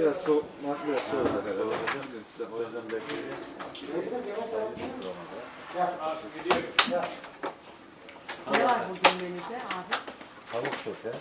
Biraz soğuk, biraz soğuk herhalde. O yüzden bekleyeceğiz. Ne var bugün menüde abi? Tavuk sote.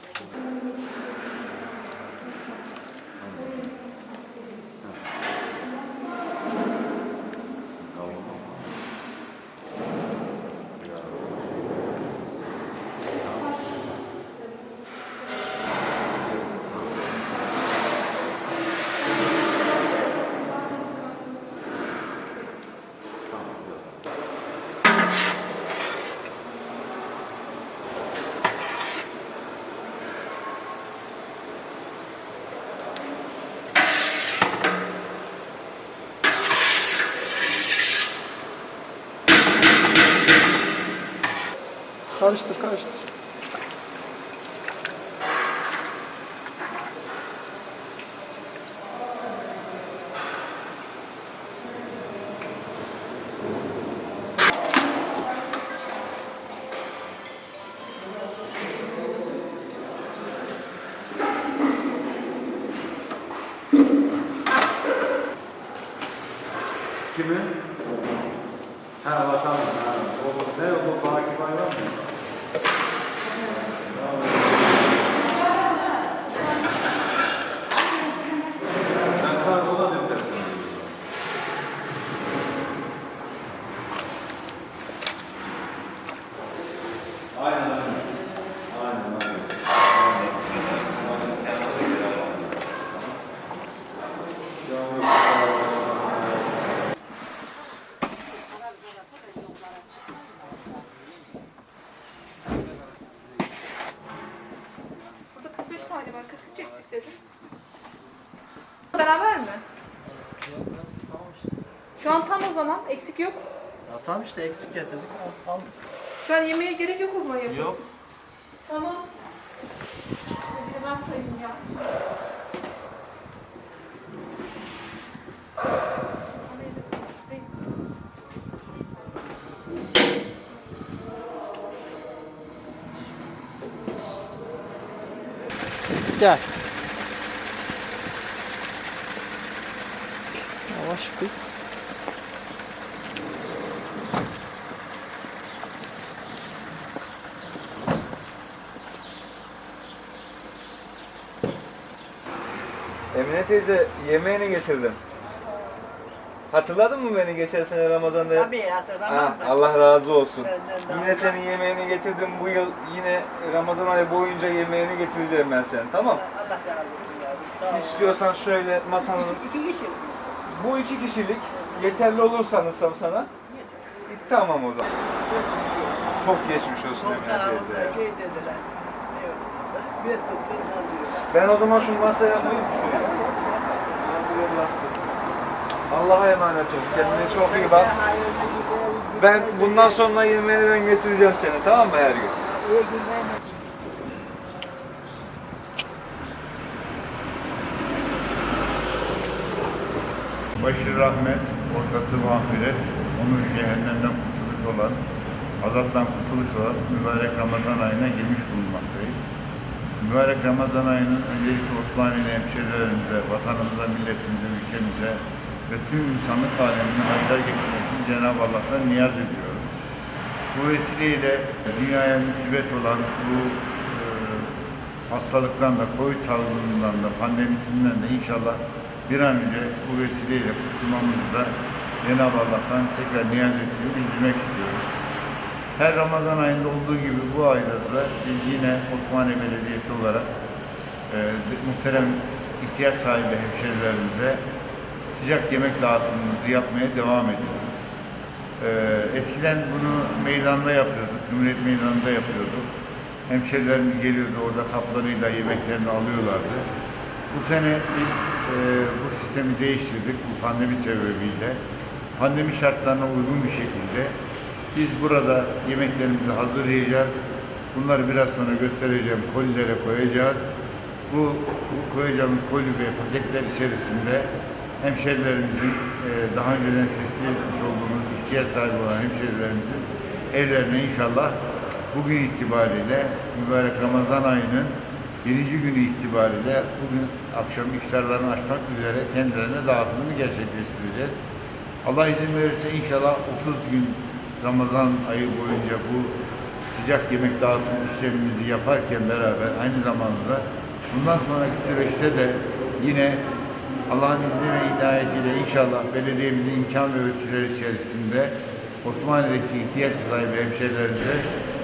Karıştır karıştır. Kimi? Ha vatan. Ha. O, ne o bu Baki Bayram mı? Beraber mi? Şu an tam o zaman. Eksik yok. Ya tamam işte eksik getirdik. Al. Şu an yemeğe gerek yok o zaman yapıyorsun. Yok. Tamam. Bir de ben sayayım ya. Gel. Yavaş kız. Emine teyze yemeğini getirdim. Hatırladın mı beni geçen sene Ramazan'da? Tabii hatırlamam Ha, da. Allah razı olsun. Benden Yine senin yemeğini getirdim bu yıl. Yine Ramazan ayı boyunca yemeğini getireceğim ben senin. Tamam. Allah razı olsun yavrum. Sağ ol. İstiyorsan şöyle masanın İki kişi. Bu iki kişilik yeterli olur sanırsam sana. E, Tamam o zaman. Çok geçmiş olsun Sol Emine teyze. tarafında şey dediler. Evet. Bir kutu sallıyorlar. Ben o zaman şu masaya koyayım şuraya. Allah'a emanet ol. Kendine çok iyi bak. Ben bundan sonra yemeğini ben getireceğim seni tamam mı her gün? İyi günler. Başı rahmet, ortası mağfiret, sonu cehennemden kurtuluş olan, azaptan kurtuluş olan mübarek Ramazan ayına girmiş bulunmaktayız. Mübarek Ramazan ayının öncelikle Osmanlı hemşehrilerimize, vatanımıza, milletimize, ülkemize ve tüm insanlık alemine hayırlar getirmesini Cenab-ı Allah'tan niyaz ediyorum. Bu vesileyle dünyaya musibet olan bu e, hastalıktan da, Covid salgınından da, pandemisinden de inşallah bir an önce bu vesileyle kurtulmamızı da Cenab-ı Allah'tan tekrar niyaz ettiğimi bildirmek istiyorum. Her Ramazan ayında olduğu gibi bu ayda da biz yine Osmaniye Belediyesi olarak e, muhterem ihtiyaç sahibi hemşerilerimize sıcak yemek dağıtımımızı yapmaya devam ediyoruz. Ee, eskiden bunu meydanda yapıyorduk, Cumhuriyet Meydanı'nda yapıyorduk. Hemşerilerimiz geliyordu orada kaplarıyla yemeklerini alıyorlardı. Bu sene biz e, bu sistemi değiştirdik bu pandemi sebebiyle. Pandemi şartlarına uygun bir şekilde biz burada yemeklerimizi hazırlayacağız. Bunları biraz sonra göstereceğim, kolilere koyacağız. Bu, bu koyacağımız koli ve paketler içerisinde hemşerilerimizin e, daha önceden tespit etmiş olduğumuz ihtiyaç sahibi olan hemşerilerimizin evlerine inşallah bugün itibariyle mübarek Ramazan ayının birinci günü itibariyle bugün akşam iftarlarını açmak üzere kendilerine dağıtımını gerçekleştireceğiz. Allah izin verirse inşallah 30 gün Ramazan ayı boyunca bu sıcak yemek dağıtım işlemimizi yaparken beraber aynı zamanda bundan sonraki süreçte de yine Allah'ın izni ve inayetiyle inşallah belediyemizin imkan ve ölçüleri içerisinde Osmaniye'deki ihtiyaç sahibi hemşehrilerimize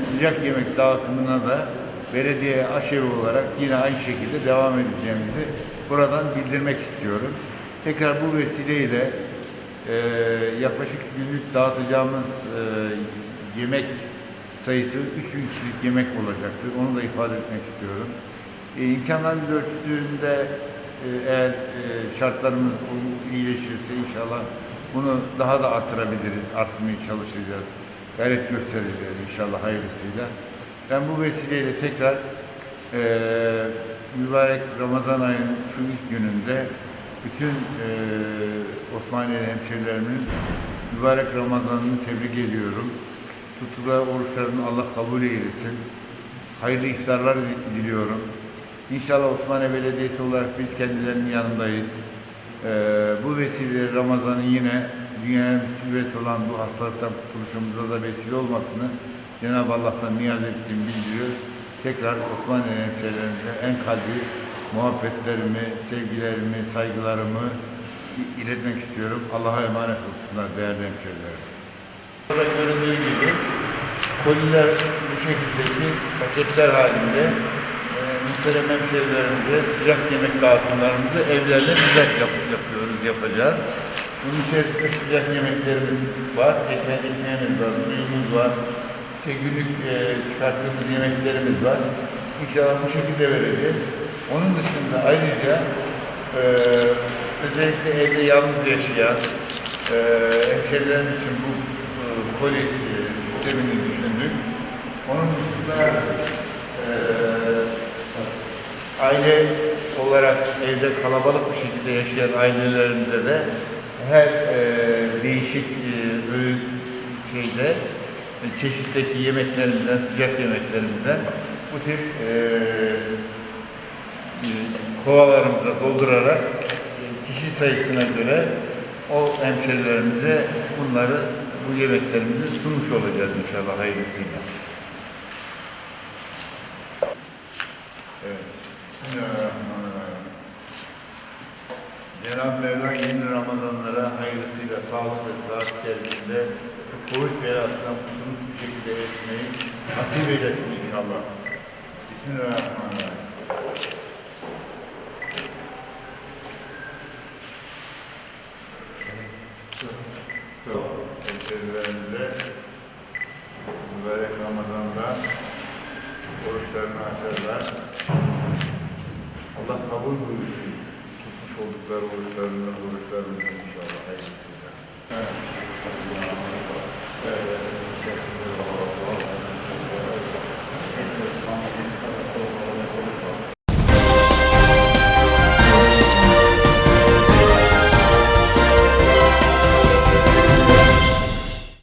sıcak yemek dağıtımına da belediye aşevi olarak yine aynı şekilde devam edeceğimizi buradan bildirmek istiyorum. Tekrar bu vesileyle e, yaklaşık günlük dağıtacağımız e, yemek sayısı 3000 kişilik yemek olacaktır. Onu da ifade etmek istiyorum. E, imkanlarımız ölçüsünde e, eğer e, şartlarımız iyileşirse inşallah bunu daha da artırabiliriz, arttırmaya çalışacağız. Gayret göstereceğiz inşallah hayırlısıyla. Ben bu vesileyle tekrar e, mübarek Ramazan ayının şu ilk gününde bütün e, Osmaniyeli hemşehrilerimin mübarek Ramazan'ını tebrik ediyorum. Tuttuğu oruçlarını Allah kabul eylesin. Hayırlı iftarlar di- diliyorum. İnşallah Osmaniye Belediyesi olarak biz kendilerinin yanındayız. Ee, bu vesileyle Ramazan'ın yine dünyaya müsibet olan bu hastalıktan kurtuluşumuza da vesile olmasını Cenab-ı Allah'tan niyaz ettiğimi bildiriyor. Tekrar Osmaniye hemşehrilerimize en kalbi muhabbetlerimi, sevgilerimi, saygılarımı iletmek istiyorum. Allah'a emanet olsunlar değerli hemşehrilerim. Burada göründüğü gibi koliler bu şekilde bir paketler halinde e, muhterem hemşehrilerimize sıcak yemek dağıtımlarımızı evlerinde bizler yap, yapıyoruz, yapacağız. Bunun içerisinde sıcak yemeklerimiz var, ekmeğimiz var, suyumuz var, işte günlük e, çıkarttığımız yemeklerimiz var. İnşallah bu şekilde vereceğiz. Onun dışında ayrıca e, özellikle evde yalnız yaşayan e, hemşehrilerimiz için bu e, koli e, sistemini düşündük. Onun dışında e, aile olarak evde kalabalık bir şekilde yaşayan ailelerimize de her e, değişik e, öğün şeyde çeşitteki yemeklerimizden, sıcak yemeklerimizden bu tip e, e, kovalarımıza doldurarak e, kişi sayısına göre o hemşerilerimize bunları, bu yemeklerimizi sunmuş olacağız inşallah hayırlısıyla. Evet. Cenab-ı Mevla yeni Ramazanlara hayırlısıyla sağlık ve sıhhat içerisinde Covid belasından kurtulmuş bir şekilde erişmeyi nasip eylesin inşallah. Bismillahirrahmanirrahim. Hemşehrilerimize mübarek Ramazan'da oruçlarını açarlar. Allah kabul buyursun. Tutmuş oldukları oruçlarını, oruçlarını inşallah hayırlısıyla.